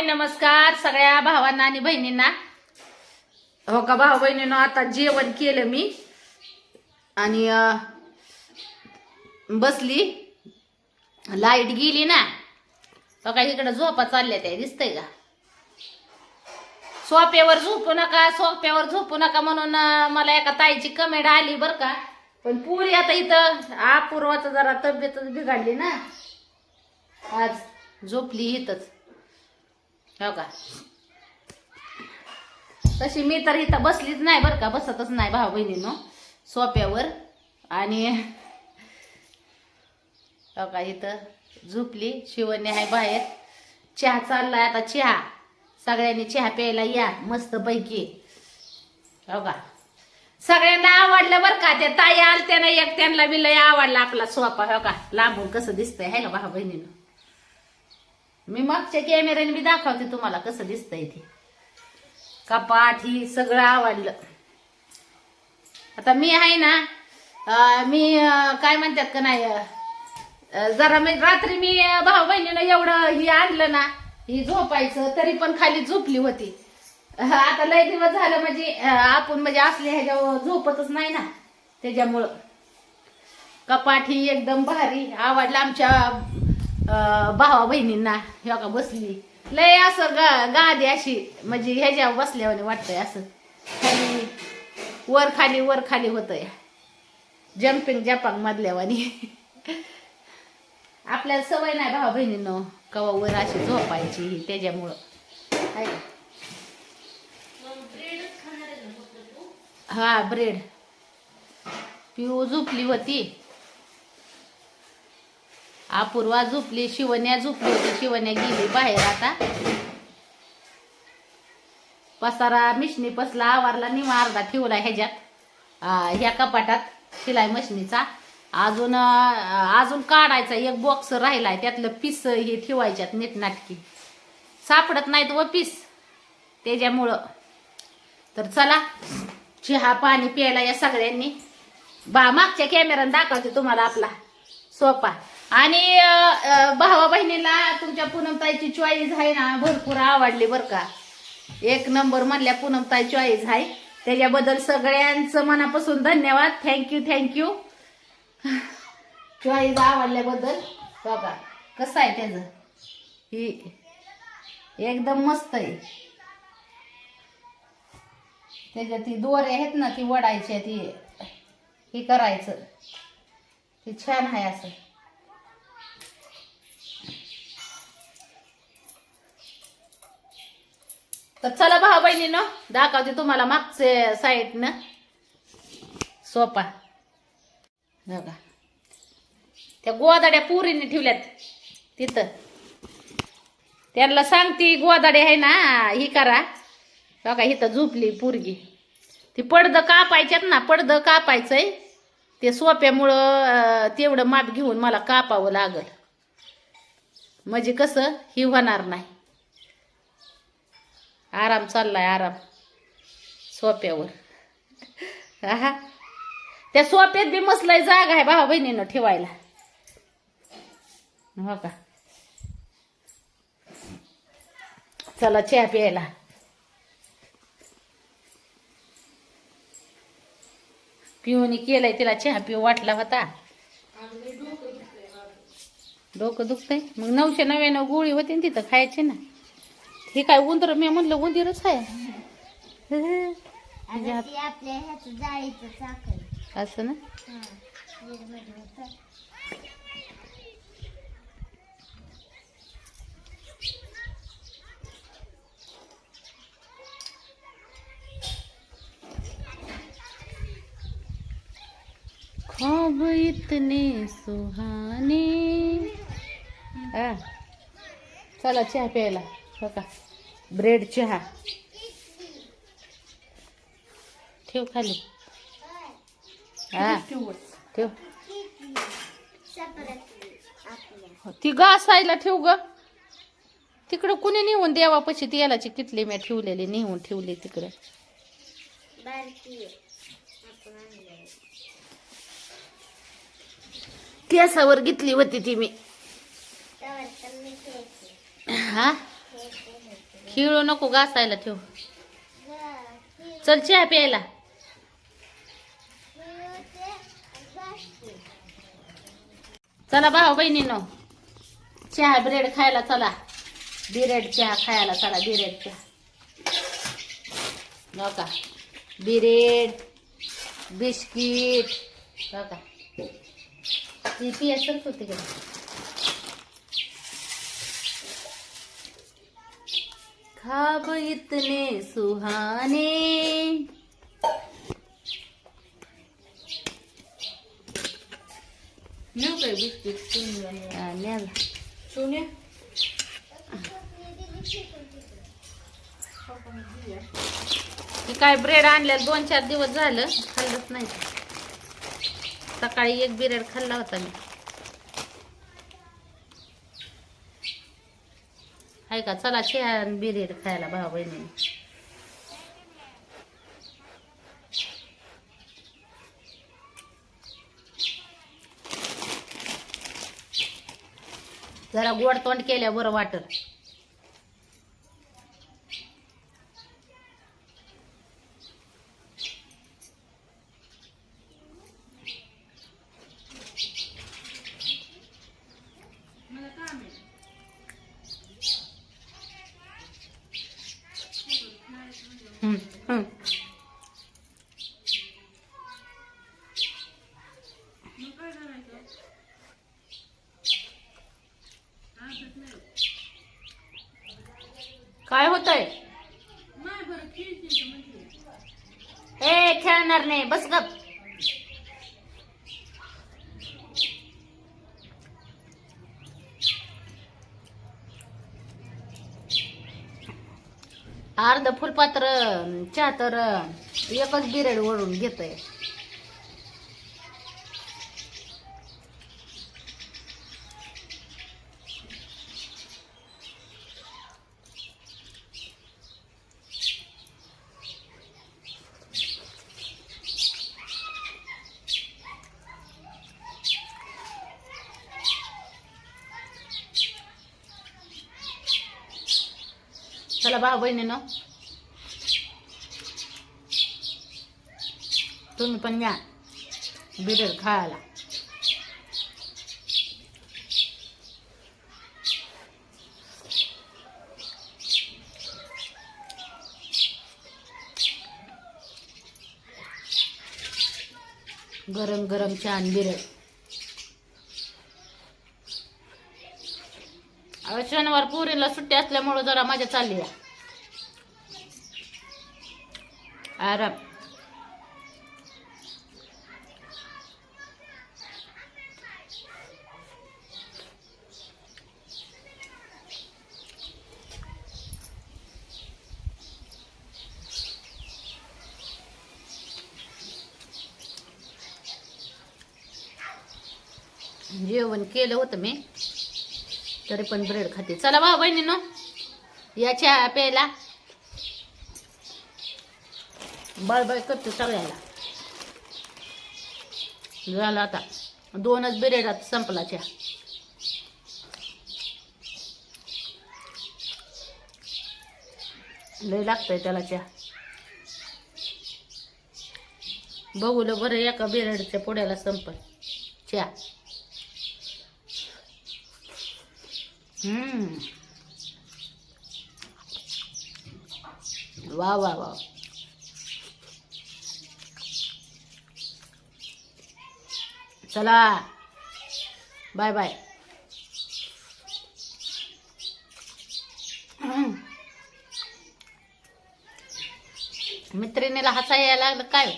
हाय नमस्कार सगळ्या भावांना आणि बहिणींना. हो का भाऊ बहिणीनं आता जेवण केलं मी. आणि बसली. लाइट गेली ना. हो का इकडं झोपा चालल्या त्या दिसतंय का? सोप्यावर झोपू नका सोप्यावर झोपू नका म्हणून मला एका ताईची कमेंट आली बर का. पण पुरी आता इथं अपूर्वाचं जरा तब्येतच बिघडली ना. आज झोपली इथंच. हो का? तशी मी तर इथं बसलीच नाही बरं का बसतच नाही भाऊ बहिणीनं सोप्यावर. आणि हो का इथं झोपली शिवणी आहे बाहेर. चहा चाललाय आता चहा. सगळ्यांनी चहा प्यायला या मस्त पैकी. हो का? सगळ्यांना आवडलं बरं का त्या ताई आल त्यानं एक त्यांना बी लय आवडला आपला सोपा हो का? लांबून कसं दिसतंय है ना भाऊ बहिणीनं? मी मागच्या कॅमेऱ्याने बी दाखवते तुम्हाला कसं दिसतंय ते. कपाट ही सगळं आवडलं. आता मी आहे ना मी काय म्हणतात का नाही जरा मी रात्री मी भाऊ बहिणीनं एवढं ही आणलं ना ही झोपायचं तरी पण खाली झोपली होती. आता लय दिवस झालं म्हणजे आपण म्हणजे असले ह्याच्यावर झोपतच नाही ना त्याच्यामुळं. कपाट ही एकदम भारी आवडलं आमच्या भावा बहिणींना ह्या का बसली. लय असं गा गादी अशी म्हणजे ह्याच्यावर बसल्यावाने वाटतंय असं. खाली वर खाली वर खाली होतंय. जम्पिंग जपांग मधल्यावानी. आपल्याला सवय नाही भावा बहिणीनं कवा वर अशी झोपायची ही त्याच्यामुळं हा ब्रेड पिऊ झोपली होती. अपूर्वा झोपली शिवण्या झोपली होती. शिवण्या गेली बाहेर आता. पसारा मिशनी पसला आवारला निवा अर्धा ठेवला ह्याच्यात. ह्या कपाटात शिलाई मशनीचा. अजून अजून काढायचा एक बॉक्स राहिलाय. त्यातलं पीस हे ठेवायच्यात नीटनाटकी सापडत नाहीत व पीस त्याच्यामुळं. तर चला चहा पाणी प्यायला या सगळ्यांनी. बा मागच्या कॅमेऱ्यानं दाखवते तुम्हाला आपला सोपा आणि भावा बहिणीला तुमच्या पूनमताईची चॉईस आहे ना भरपूर आवडली बरं का. एक नंबर म्हणल्या पूनमताई चॉईस आहे. त्याच्याबद्दल सगळ्यांचं मनापासून धन्यवाद. थँक्यू थँक्यू चॉईस आवडल्याबद्दल बघा कसं आहे त्याचं? ही एकदम मस्त आहे. त्याच्यात ती दोरे आहेत ना ती वडायची ती हे करायचं. ती छान आहे असं. तर चला भाऊ बहिणीनं दाखवते तुम्हाला मागचे साईडनं सोपा. बघा. त्या गोदाड्या पुरीने ठेवल्यात तिथं. त्यांना सांगती गोदाडे आहे ना ही करा. बघा इथं झोपली पोरगी. ती पडदं कापायच्यात ना पडदं कापायचंय. ते सोप्यामुळं तेवढं माप घेऊन मला कापावं लागल. म्हणजे कसं ही होणार नाही. आराम चाललाय आराम. सोप्यावर. हा त्या सोप्यात बी मसलाय जागा आहे भावा बहिणीनं ठेवायला. हो का? चला चहा प्यायला. पिऊनी केलाय तिला चहा पिऊ वाटला होता. डोकं दुखतंय? मग नऊशे नव्याण्णव गोळी होती ना तिथं खायची ना. हे काय उंदर? मी म्हणलं उंदीरच आहे. अगं ती आपल्या ह्याचं जाळीचं चाकल असं ना? ख्वाब इतने सुहाने. चला चहा प्यायला. का ब्रेड चहा. ठेव खाली. हा. ठेव. ती घासायला ठेव ग. तिकडं कुणी नेऊन देवापाशी तेलाची किटली मी ठेवलेली नेऊन ठेवली तिकडं. केसावर घेतली होती ती मी. हा? खिळू नको घासायला ठेव. चल चहा प्यायला. चला भाऊ बहिणीनो चहा ब्रेड खायला चला. बिरेड चहा खायला चला बिरेड चहा. का बिरेड बिस्किट का ती पियासच होती का? खाब इतने सुहाने। काय. सोन्या? ब्रेड आणलेलं दोन चार दिवस झालं खाल्लंच नाही. सकाळी एक बिरेड खाल्ला होता मी. आहे का? चला चहा बिरेड खायला भाऊ बहिणी जरा गोड तोंड केल्या बरं वाटत काय होतंय? ए खेळणार नाही. बस गप. अर्ध फुलपात्र चहा तर एकच बिरेड ओढून घेतोय. चला भाऊ बहिणीनो तुम्ही पण या बिरेड खायला गरम गरम छान बिरेड शनिवार पुरीला सुट्टी असल्यामुळं जरा माझ्या चालली आहे. आराम जेवण केलं होतं मी. तरी पण ब्रेड खाते. चला भाऊ बहिणीनो या चहा प्यायला बळबळ करतो सगळ्याला झालं आता. दोनच ब्रेडात संपला चहा लय लागतंय त्याला चहा बघूलं बरं एका बिरेडच्या पुड्याला संपल. चहा वा वा वा चला बाय बाय मित्रिणीला हसा यायला लागलं काय?